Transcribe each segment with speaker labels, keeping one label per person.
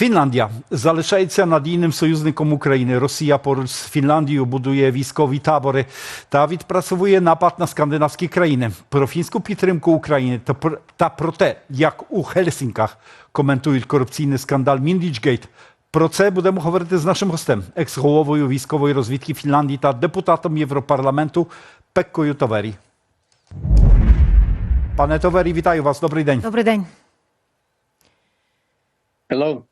Speaker 1: Фінляндія залишається надійним союзником України. Росія поруч з Фінляндією будує військові табори та відпрацьовує напад на скандинавські країни. Про фінську підтримку України та про, та про те, як у Хельсінках коментують корупційний скандал Міндічгейт. Про це будемо говорити з нашим гостем, екс-головою військової розвідки Фінляндії та депутатом Європарламенту Пеккою Тавері. Пане Тавері, вітаю вас. Добрий день.
Speaker 2: Добрий день.
Speaker 3: Hello.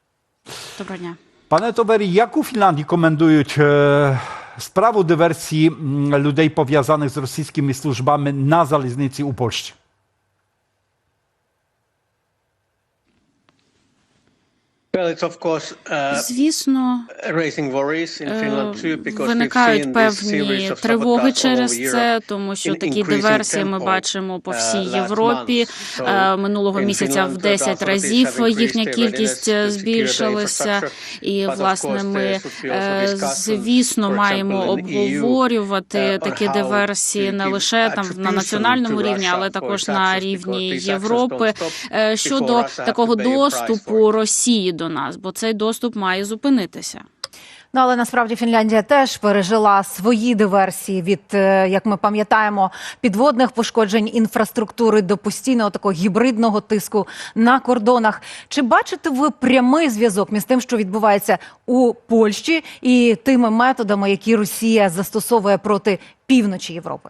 Speaker 4: Доброго дня.
Speaker 1: Пане Товері, як у Фінляндії коментують е, справу диверсії м, людей пов'язаних з російськими службами на залізниці у
Speaker 3: we've
Speaker 4: виникають певні тривоги через це, тому що такі диверсії ми бачимо по
Speaker 3: uh,
Speaker 4: всій Європі. Е, Минулого місяця в
Speaker 3: Finland, the
Speaker 4: 10
Speaker 3: authorities
Speaker 4: разів їхня кількість е, збільшилася. І власне ми е, звісно маємо обговорювати
Speaker 3: uh,
Speaker 4: такі диверсії не лише там на національному рівні, але також на рівні Європи е, щодо такого доступу. Росії до нас, бо цей доступ має зупинитися.
Speaker 2: Ну але насправді Фінляндія теж пережила свої диверсії від, е, як ми пам'ятаємо, підводних пошкоджень інфраструктури до постійного такого гібридного тиску на кордонах. Чи бачите ви прямий зв'язок між тим, що відбувається у Польщі, і тими методами, які Росія застосовує проти півночі Європи?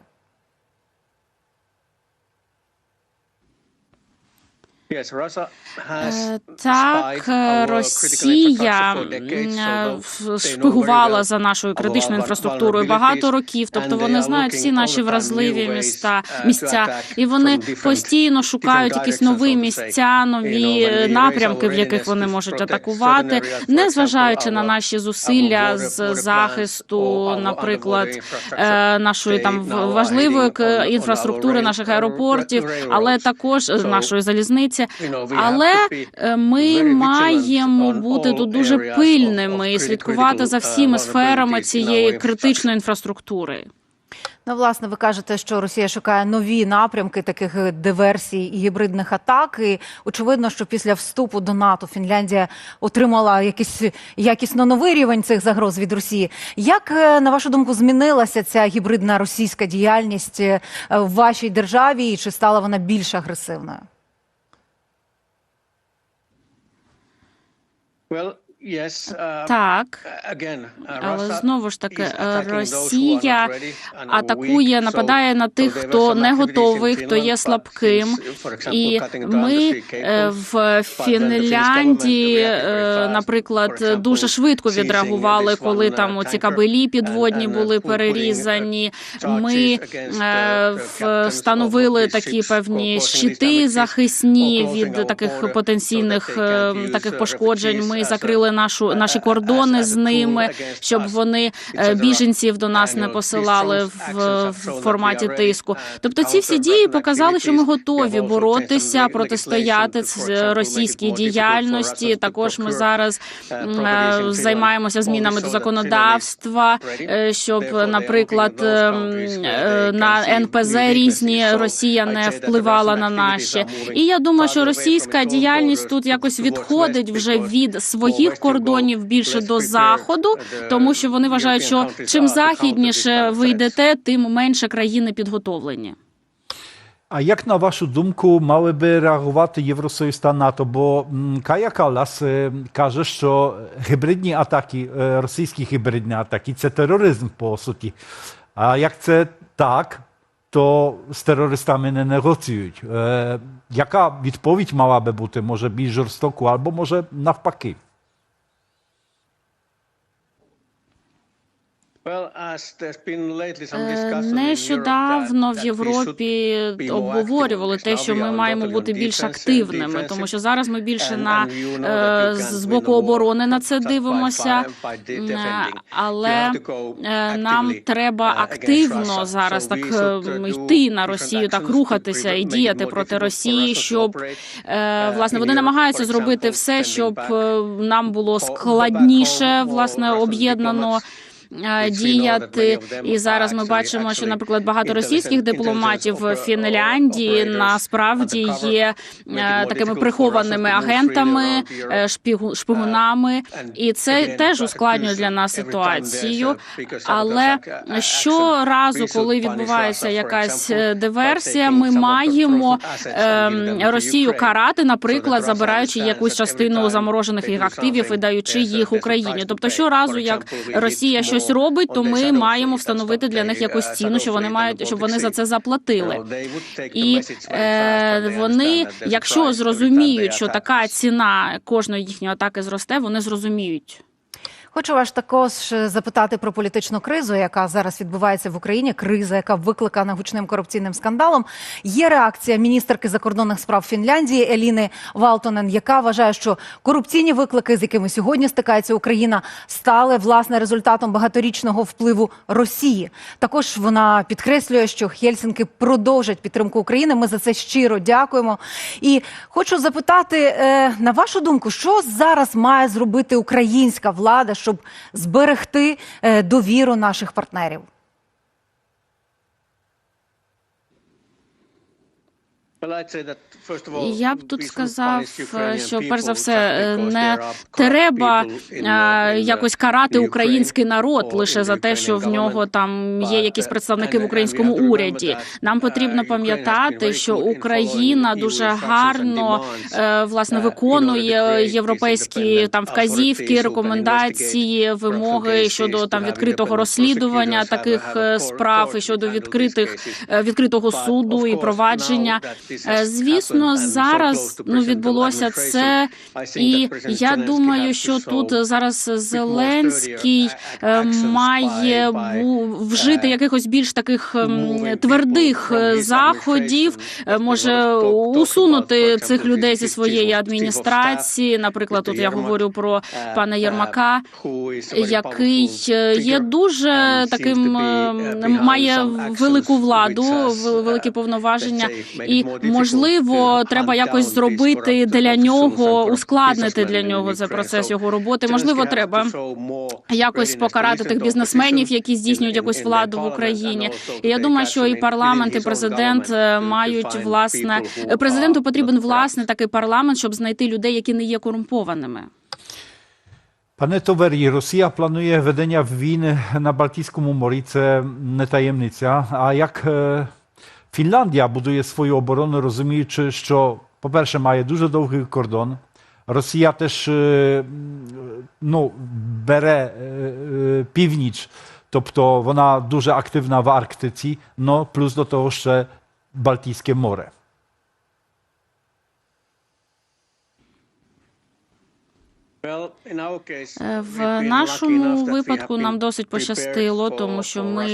Speaker 3: Know very
Speaker 4: шпигувала за нашою критичною інфраструктурою багато років. Тобто вони знають всі наші вразливі міста,
Speaker 3: uh,
Speaker 4: місця, і вони постійно шукають якісь нові місця, нові напрямки, в яких вони можуть атакувати, не зважаючи на наші зусилля з захисту, наприклад, е, нашої там важливої інфраструктури, наших аеропортів, але також е, нашої залізниці.
Speaker 3: Have
Speaker 4: Але е, ми маємо бути тут дуже пильними і слідкувати за
Speaker 3: critical,
Speaker 4: всіми
Speaker 3: uh,
Speaker 4: сферами цієї критичної інфраструктури.
Speaker 2: Ну, власне, ви кажете, що Росія шукає нові напрямки таких е, диверсій і гібридних атак. І очевидно, що після вступу до НАТО Фінляндія отримала якийсь якісно новий рівень цих загроз від Росії. Як е, на вашу думку змінилася ця гібридна російська діяльність в вашій державі, і чи стала вона більш агресивною?
Speaker 3: Well,
Speaker 4: Так.
Speaker 3: uh,
Speaker 4: Але знову ж таки, е, Росія атакує, нападає на тих, хто не готовий, хто є слабким. І ми е, в Фінляндії, е, наприклад, дуже швидко відреагували, коли там
Speaker 3: uh,
Speaker 4: оці кабелі підводні
Speaker 3: uh,
Speaker 4: були
Speaker 3: uh,
Speaker 4: перерізані. Ми е, встановили такі певні щити захисні від таких потенційних е, таких
Speaker 3: uh,
Speaker 4: пошкоджень. Ми
Speaker 3: a-
Speaker 4: закрили нашу наші кордони з ними, щоб вони е, біженців до нас не посилали в, в форматі тиску.
Speaker 3: uh,
Speaker 4: Тобто, ці всі дії показали, що ми готові боротися, протистояти російській діяльності. Також ми зараз
Speaker 3: uh,
Speaker 4: е, займаємося змінами до законодавства, е, щоб, наприклад, ем, е, на НПЗ різні Росія не впливала на наші. І я думаю, що російська діяльність тут якось відходить вже від своїх кордонів більше до заходу, тому що вони вважають, що чим західніше ви йдете, тим менше країни підготовлені.
Speaker 1: А як на вашу думку мали би реагувати Євросоюз та НАТО? Бо Кая Калас е, каже, що гібридні атаки, е, російські гібридні атаки це тероризм по суті. А як це так, то з терористами не негоціюють. Е, яка відповідь мала би бути? Може більш жорстоку, або може навпаки?
Speaker 4: Нещодавно в Європі обговорювали те, що ми маємо бути більш активними, тому що зараз ми більше на е, з боку оборони на це дивимося. Але е, нам треба
Speaker 3: uh,
Speaker 4: активно зараз так е,
Speaker 3: uh,
Speaker 4: йти на Росію, так рухатися і діяти проти Росії, щоб е,
Speaker 3: uh,
Speaker 4: власне вони намагаються зробити все, щоб е, нам було складніше власне об'єднано. Діяти. І зараз ми бачимо, що, наприклад, багато російських дипломатів в Фінляндії насправді є е, такими прихованими агентами, е, шпигунами, і це теж ускладнює для нас ситуацію. Але щоразу, коли відбувається якась е, диверсія, ми маємо ем, Росію карати, наприклад, забираючи якусь частину заморожених їх активів і даючи їх Україні. Тобто, щоразу, як Росія щось робить, то ми маємо встановити для них якусь ціну, що вони мають, щоб вони за це заплатили. І е, вони, якщо зрозуміють, що така ціна кожної їхньої атаки зросте, вони зрозуміють.
Speaker 2: Хочу вас також запитати про політичну кризу, яка зараз відбувається в Україні. Криза, яка викликана гучним корупційним скандалом. Є реакція міністерки закордонних справ Фінляндії Еліни Валтонен, яка вважає, що корупційні виклики, з якими сьогодні стикається Україна, стали власне результатом багаторічного впливу Росії. Також вона підкреслює, що Хельсінки продовжать підтримку України. Ми за це щиро дякуємо. І хочу запитати е, на вашу думку, що зараз має зробити українська влада, щоб зберегти е, довіру наших партнерів?
Speaker 4: Я б тут сказав, що перш за все не треба е, якось карати український народ лише за те, що в нього там є якісь представники в українському уряді. Нам потрібно пам'ятати, що Україна дуже гарно е, власне виконує європейські там вказівки, рекомендації, вимоги щодо там відкритого розслідування таких е, справ і щодо відкритих е, відкритого суду і провадження. Е, Звісно, зараз ну відбулося це, і я думаю, що тут зараз Зеленський е, має вжити якихось більш таких ем, твердих е, заходів, може усунути цих людей зі своєї адміністрації. Наприклад, тут я говорю про пана Єрмака, який є дуже таким е, має велику владу, великі повноваження, і можливо, треба якось зробити для нього, ускладнити для нього цей процес його роботи. Можливо, треба якось покарати тих бізнесменів, які здійснюють якусь владу в Україні. І я думаю, що і парламент, і президент е, мають власне президенту потрібен власне такий парламент, щоб знайти людей, які не є корумпованими.
Speaker 1: Panie Toweri, Rosja planuje ведення війни на Балтійському морі, це не таємниця. А як е, Фінляндія будує свою оборону, розуміючи, що, по-перше, має дуже довгий кордон. Росія теж е, м, ну, бере е, е, північ, тобто вона дуже активна в Арктиці, ну, плюс до того ще Балтійське море.
Speaker 4: В нашому випадку нам досить пощастило, тому що ми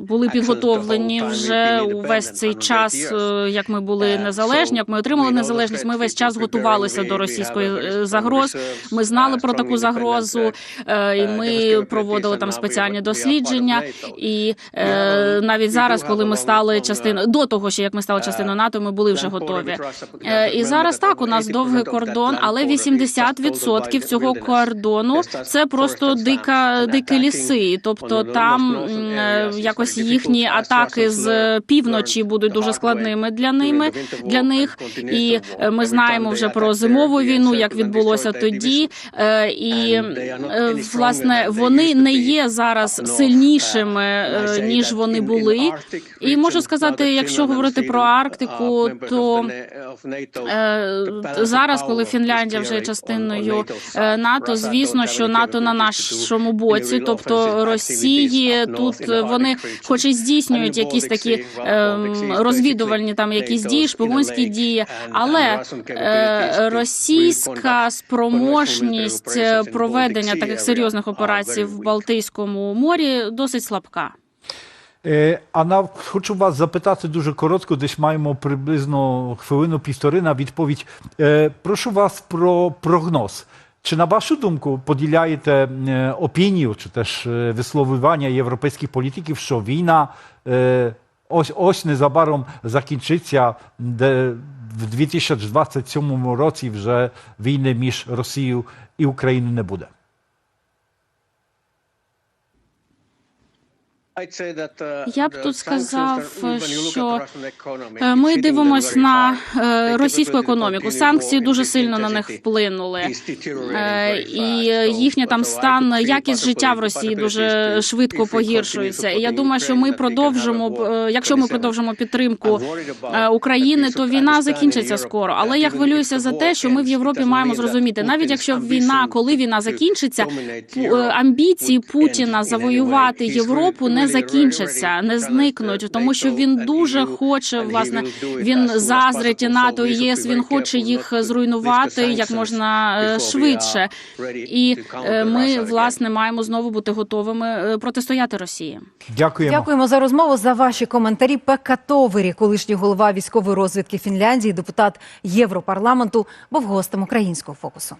Speaker 4: були підготовлені вже увесь цей час, е, як ми були незалежні, як ми отримали незалежність. Ми весь час готувалися до російської е, загроз. Ми знали про таку загрозу, е, і ми проводили там спеціальні дослідження. І е, навіть зараз, коли ми стали частиною до того, ще як ми стали частиною НАТО, ми були вже готові. Е, І зараз так у нас довгий кордон, але 80% цього кордону це просто дика дикі ліси. Тобто там е, якось їхні атаки з півночі будуть дуже складними для ними для них. І е, ми знаємо вже про зимову війну, як відбулося тоді. Е, І е, власне вони не є зараз сильнішими е, ніж вони були. І можу сказати, якщо говорити про Арктику, то Е, зараз, коли Фінляндія вже є частиною е, НАТО, звісно, що НАТО на нашому боці, тобто Росії, тут вони, хоч і здійснюють якісь такі ем, розвідувальні там якісь дії, шпигунські дії, але е, російська спроможність е, проведення таких серйозних операцій в Балтійському морі досить слабка.
Speaker 1: Е, А хочу вас запитати дуже коротко, десь маємо приблизно хвилину півтори на відповідь. Е, Прошу вас про прогноз. Чи на вашу думку поділяєте е, опінію чи теж е, висловлювання європейських політиків, що війна е, ось ось незабаром закінчиться, де в 2027 році вже війни між Росією і Україною не буде?
Speaker 4: Я б тут сказав, що Е, Ми дивимося на е, російську економіку. Санкції дуже сильно на них вплинули. Е, І їхній там стан, якість життя в Росії дуже швидко погіршується. І я думаю, що ми продовжимо, якщо ми продовжимо підтримку України, то війна закінчиться скоро. Але я хвилююся за те, що ми в Європі маємо зрозуміти, навіть якщо війна, коли війна закінчиться, амбіції Путіна завоювати Європу не закінчаться, не зникнуть, тому що він дуже хоче власне. Він заздрить і НАТО і ЄС. Він хоче їх зруйнувати як можна е, швидше. І е, ми власне маємо знову бути готовими е, протистояти Росії.
Speaker 1: Дякуємо.
Speaker 2: Дякуємо за розмову за ваші коментарі. Пекка Товері, колишній голова військової розвідки Фінляндії, депутат Європарламенту, був гостем українського фокусу.